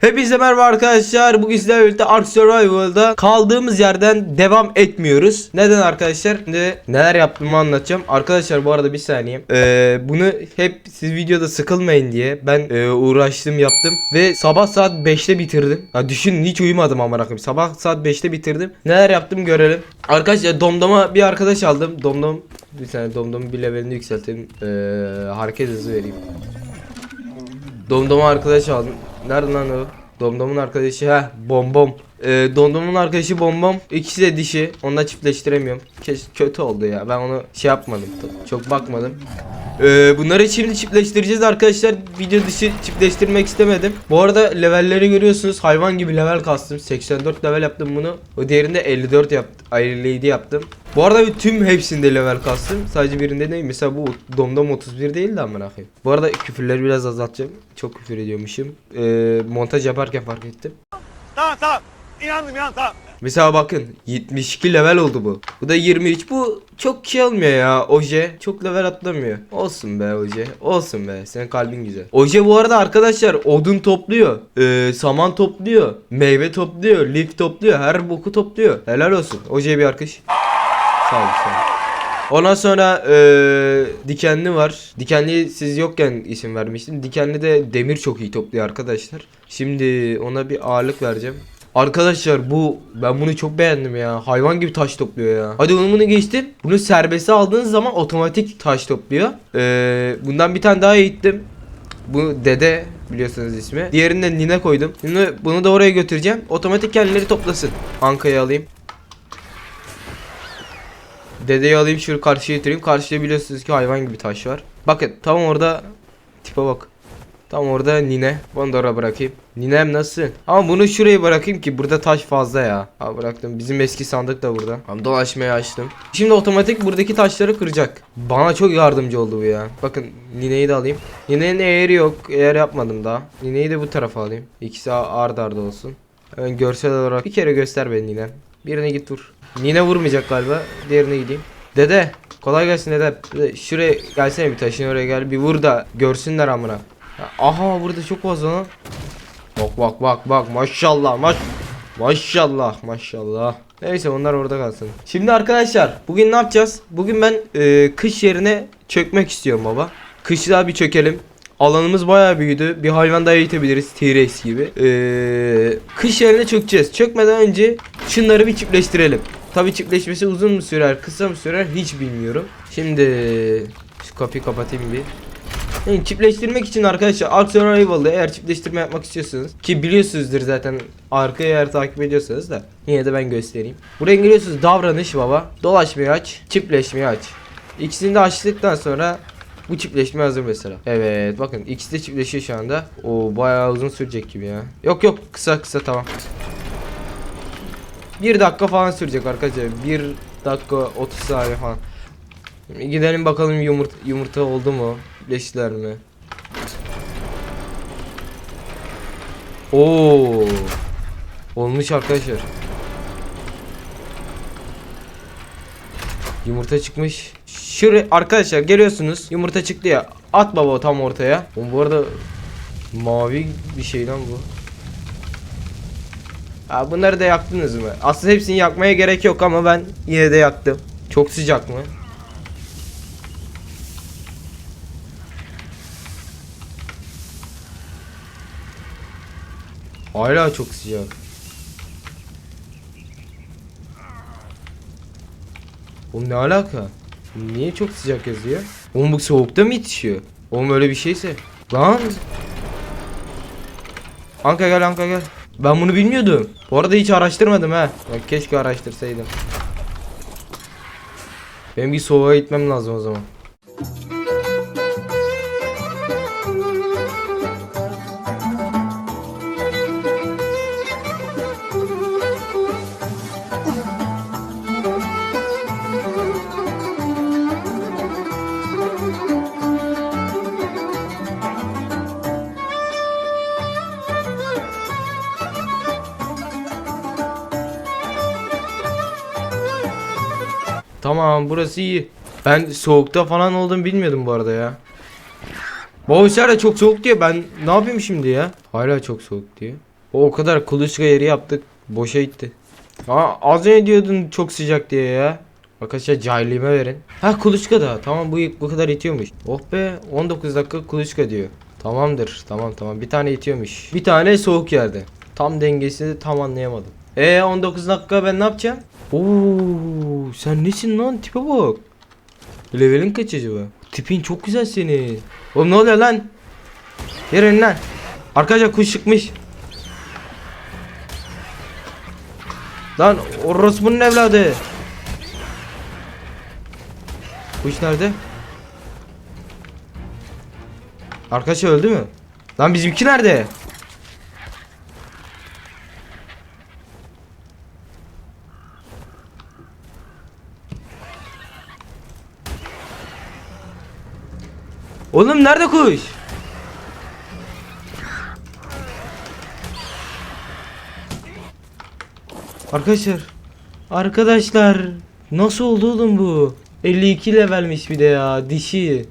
Hepinize merhaba arkadaşlar. Bugün sizlerle birlikte Ark Survival'da kaldığımız yerden devam etmiyoruz. Neden arkadaşlar? Şimdi neler yaptığımı anlatacağım. Arkadaşlar bu arada bir saniye. Ee, bunu hep siz videoda sıkılmayın diye ben e, uğraştım yaptım. Ve sabah saat 5'te bitirdim. Ya düşünün hiç uyumadım amına koyayım. Sabah saat 5'te bitirdim. Neler yaptım görelim. Arkadaşlar domdoma bir arkadaş aldım. Domdom bir saniye domdomu bir levelini yükselteyim. Ee, hareket hızı vereyim. Domdom arkadaş aldım. Nerede lan o? Domdom'un arkadaşı ha bombom. Ee, Domdom'un arkadaşı bombom. İkisi de dişi. Onunla çiftleştiremiyorum. Keş kötü oldu ya. Ben onu şey yapmadım. Çok bakmadım. Ee, bunları şimdi çiftleştireceğiz arkadaşlar. Video dışı çiftleştirmek istemedim. Bu arada levelleri görüyorsunuz. Hayvan gibi level kastım. 84 level yaptım bunu. O diğerinde 54 yaptım. Ay 57 yaptım. Bu arada tüm hepsinde level kastım. Sadece birinde değil. Mesela bu domdom 31 değil de amına koyayım. Bu arada küfürleri biraz azaltacağım. Çok küfür ediyormuşum. Ee, montaj yaparken fark ettim. Tamam tamam. İnandım inandım tamam. Mesela bakın 72 level oldu bu. Bu da 23. Bu çok şey olmuyor ya. Oje çok level atlamıyor. Olsun be Oje. Olsun be. Senin kalbin güzel. Oje bu arada arkadaşlar odun topluyor. Ee, saman topluyor. Meyve topluyor. Lif topluyor. Her boku topluyor. Helal olsun. Oje'ye bir alkış. Sağ ol sağ ol. Ondan sonra eee, dikenli var. Dikenli siz yokken isim vermiştim. Dikenli de demir çok iyi topluyor arkadaşlar. Şimdi ona bir ağırlık vereceğim. Arkadaşlar bu ben bunu çok beğendim ya. Hayvan gibi taş topluyor ya. Hadi onu bunu geçtim. Bunu serbeste aldığınız zaman otomatik taş topluyor. Eee, bundan bir tane daha eğittim. Bu dede biliyorsunuz ismi. Diğerini de Nine koydum. Şimdi bunu da oraya götüreceğim. Otomatik kendileri toplasın. Anka'yı alayım. Dedeyi alayım şunu karşıya getireyim. Karşıya biliyorsunuz ki hayvan gibi taş var. Bakın tam orada tipe bak. Tam orada nine. Bunu da oraya bırakayım. Ninem nasıl? Ama bunu şuraya bırakayım ki burada taş fazla ya. Ha bıraktım. Bizim eski sandık da burada. Tamam dolaşmaya açtım. Şimdi otomatik buradaki taşları kıracak. Bana çok yardımcı oldu bu ya. Bakın nineyi de alayım. Ninenin eğri yok. Eğer yapmadım daha. Nineyi de bu tarafa alayım. İkisi ard arda olsun. Hemen görsel olarak bir kere göster beni ninem. Birine git vur. Nine vurmayacak galiba. Diğerine gideyim. Dede kolay gelsin. Dede, Şuraya gelsene bir taşın oraya gel. Bir vur da görsünler amına. Aha burada çok fazla lan. Bak bak bak bak maşallah maş maşallah maşallah. Neyse onlar orada kalsın. Şimdi arkadaşlar bugün ne yapacağız? Bugün ben e, kış yerine çökmek istiyorum baba. Kışlığa bir çökelim. Alanımız bayağı büyüdü. Bir hayvan daha eğitebiliriz. T-Rex gibi. Ee, kış yerine çökeceğiz. Çökmeden önce şunları bir çiftleştirelim. Tabi çiftleşmesi uzun mu sürer, kısa mı sürer hiç bilmiyorum. Şimdi şu kapıyı kapatayım bir. Yani çiftleştirmek için arkadaşlar Ark Survival'da eğer çiftleştirme yapmak istiyorsanız ki biliyorsunuzdur zaten arkaya eğer takip ediyorsanız da yine de ben göstereyim. Buraya geliyorsunuz davranış baba. Dolaşmayı aç, çiftleşmeyi aç. İkisini de açtıktan sonra bu çiftleşme hazır mesela. Evet bakın ikisi de çiftleşiyor şu anda. O bayağı uzun sürecek gibi ya. Yok yok kısa kısa tamam. Bir dakika falan sürecek arkadaşlar. Bir dakika 30 saniye falan. Gidelim bakalım yumurta, yumurta oldu mu? Çiftleştiler mi? Oo. Olmuş arkadaşlar. Yumurta çıkmış. Şuraya arkadaşlar geliyorsunuz. Yumurta çıktı ya. At baba tam ortaya. Oğlum bu arada mavi bir şey lan bu. Ha, bunları da yaktınız mı? Aslında hepsini yakmaya gerek yok ama ben yine de yaktım. Çok sıcak mı? Hala çok sıcak. Oğlum ne alaka? Niye çok sıcak yazıyor? Oğlum bu soğukta mı yetişiyor? Oğlum öyle bir şeyse. Lan. Anka gel Anka gel. Ben bunu bilmiyordum. Bu arada hiç araştırmadım ha. Bak keşke araştırsaydım. Benim bir soğuğa gitmem lazım o zaman. Tamam burası iyi. Ben soğukta falan olduğumu bilmiyordum bu arada ya. Bu içeride çok soğuk diyor. Ben ne yapayım şimdi ya? Hala çok soğuk diyor. O kadar kuluçka yeri yaptık. Boşa gitti. Aa, az önce diyordun çok sıcak diye ya. Arkadaşlar cahilliğime verin. Ha kuluçka da. Tamam bu bu kadar itiyormuş. Oh be 19 dakika kuluçka diyor. Tamamdır. Tamam tamam. Bir tane itiyormuş. Bir tane soğuk yerde. Tam dengesini tam anlayamadım. E 19 dakika ben ne yapacağım? Oo sen nesin lan tipe bak. Levelin kaç acaba? Tipin çok güzel senin. Oğlum ne oluyor lan? Yerin lan. Arkadaşlar kuş çıkmış. Lan orospunun evladı. Kuş nerede? Arkadaş öldü mü? Lan bizimki nerede? Oğlum nerede kuş? Arkadaşlar. Arkadaşlar. Nasıl oldu oğlum bu? 52 levelmiş bir de ya. Dişi.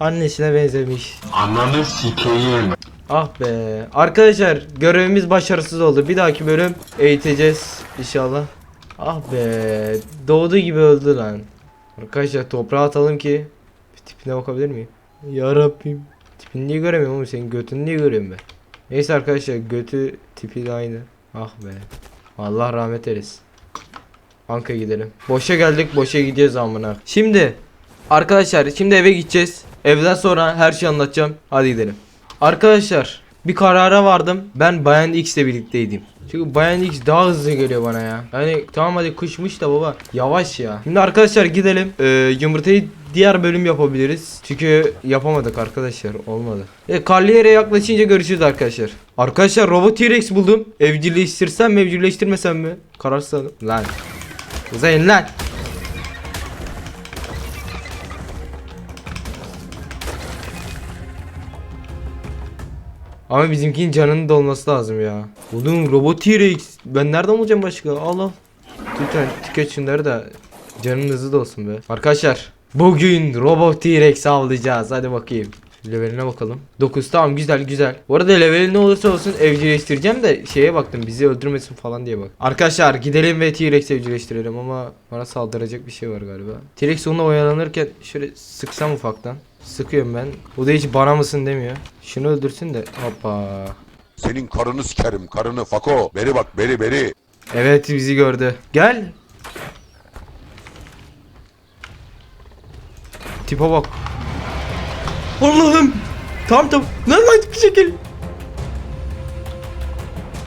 Annesine benzemiş. Ananı sikeyim. Ah be. Arkadaşlar görevimiz başarısız oldu. Bir dahaki bölüm eğiteceğiz inşallah. Ah be. Doğduğu gibi öldü lan. Arkadaşlar toprağa atalım ki bir tipine bakabilir miyim? Ya Rabbim. Tipini niye göremiyorum oğlum senin götünü niye görüyorum ben? Neyse arkadaşlar götü tipi de aynı. Ah be. Allah rahmet eylesin. Banka gidelim. Boşa geldik boşa gideceğiz amına. Şimdi arkadaşlar şimdi eve gideceğiz. Evden sonra her şeyi anlatacağım. Hadi gidelim. Arkadaşlar bir karara vardım. Ben Bayan X ile birlikteydim. Çünkü Bayan X daha hızlı geliyor bana ya. Yani tamam hadi kuşmuş da baba. Yavaş ya. Şimdi arkadaşlar gidelim. Ee, yumurtayı diğer bölüm yapabiliriz. Çünkü yapamadık arkadaşlar. Olmadı. E, karlı yere yaklaşınca görüşürüz arkadaşlar. Arkadaşlar robot T-Rex buldum. Evcilleştirsem mi evcilleştirmesem mi? Kararsız. Lan. Uzayın lan. Ama bizimkinin canının dolması lazım ya. Oğlum robot T-Rex. Ben nereden bulacağım başka? Al al. Lütfen tüket şunları da canın hızlı da olsun be. Arkadaşlar bugün robot T-Rex avlayacağız. Hadi bakayım. Leveline bakalım. 9 tamam güzel güzel. Bu arada leveli ne olursa olsun evcilleştireceğim de şeye baktım bizi öldürmesin falan diye bak. Arkadaşlar gidelim ve T-Rex evcilleştirelim ama bana saldıracak bir şey var galiba. T-Rex onunla oyalanırken şöyle sıksam ufaktan. Sıkıyorum ben. O da hiç bana mısın demiyor. Şunu öldürsün de hoppa. Senin karını sikerim karını fako. Beri bak beri beri. Evet bizi gördü. Gel. Tipe bak. Allah'ım. Tamam tamam. Lan lan bir şekil.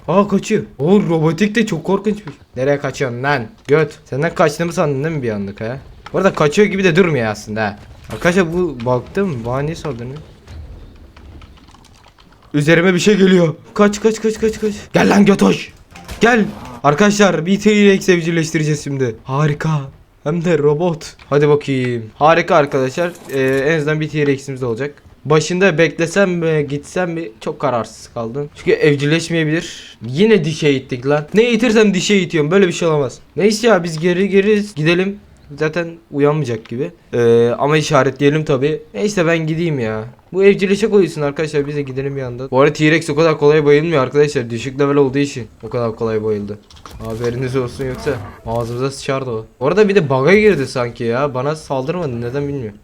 Aa kaçıyor. O robotik de çok korkunçmuş. Nereye kaçıyorsun lan? Göt. Senden kaçtığımı sandın değil mi bir anlık ha? Bu arada kaçıyor gibi de durmuyor aslında ha. Arkadaşlar bu baktım. Bana niye? Üzerime bir şey geliyor. Kaç kaç kaç kaç kaç. Gel lan götoş. Gel. Arkadaşlar bir T-Rex evcilleştireceğiz şimdi. Harika. Hem de robot. Hadi bakayım. Harika arkadaşlar. Ee, en azından bir T-Rex'imiz olacak. Başında beklesem mi gitsem mi çok kararsız kaldım. Çünkü evcilleşmeyebilir. Yine dişe ittik lan. Ne itirsem dişe itiyorum. Böyle bir şey olamaz. Neyse ya biz geri geri gidelim. Zaten uyanmayacak gibi. Ee, ama işaretleyelim tabi. Neyse ben gideyim ya. Bu evcilleşe koyulsun arkadaşlar biz de gidelim bir anda. Bu arada T-Rex o kadar kolay bayılmıyor arkadaşlar. Düşük level olduğu için o kadar kolay bayıldı. Haberiniz olsun yoksa ağzımıza sıçardı o. Orada bir de bug'a girdi sanki ya. Bana saldırmadı neden bilmiyorum.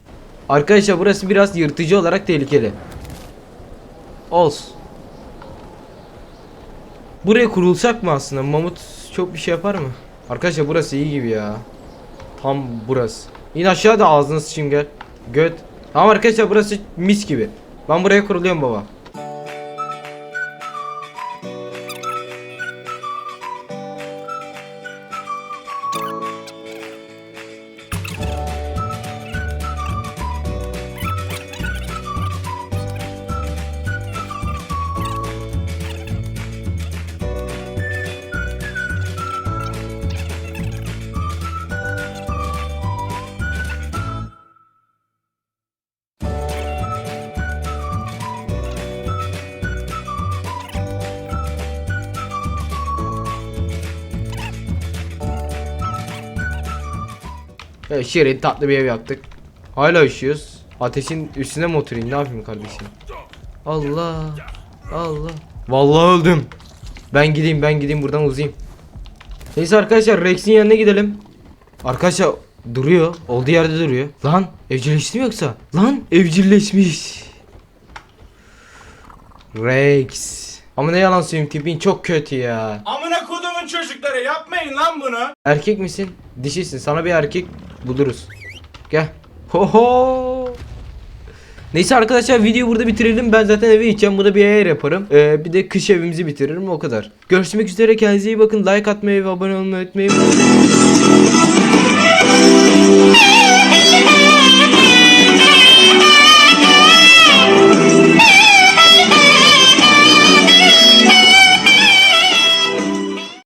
Arkadaşlar burası biraz yırtıcı olarak tehlikeli. Olsun. Buraya kurulsak mı aslında? Mamut çok bir şey yapar mı? Arkadaşlar burası iyi gibi ya. Tam burası. İn aşağı da ağzını sıçayım gel. Göt. Tamam arkadaşlar burası mis gibi. Ben buraya kuruluyorum baba. Evet şirin tatlı bir ev yaptık. Hala üşüyoruz. Ateşin üstüne mi oturayım ne yapayım kardeşim? Allah. Allah. Vallahi öldüm. Ben gideyim ben gideyim buradan uzayayım. Neyse arkadaşlar Rex'in yanına gidelim. Arkadaşlar duruyor. Olduğu yerde duruyor. Lan evcilleşti mi yoksa? Lan evcilleşmiş. Rex. Ama ne yalan söyleyeyim tipin çok kötü ya. Amına çocuklara yapmayın lan bunu. Erkek misin? Dişisin. Sana bir erkek buluruz. Gel. Hoho. Neyse arkadaşlar videoyu burada bitirelim. Ben zaten eve gideceğim. Burada bir ayar yaparım. Ee, bir de kış evimizi bitiririm. O kadar. Görüşmek üzere. Kendinize iyi bakın. Like atmayı ve abone olmayı unutmayın.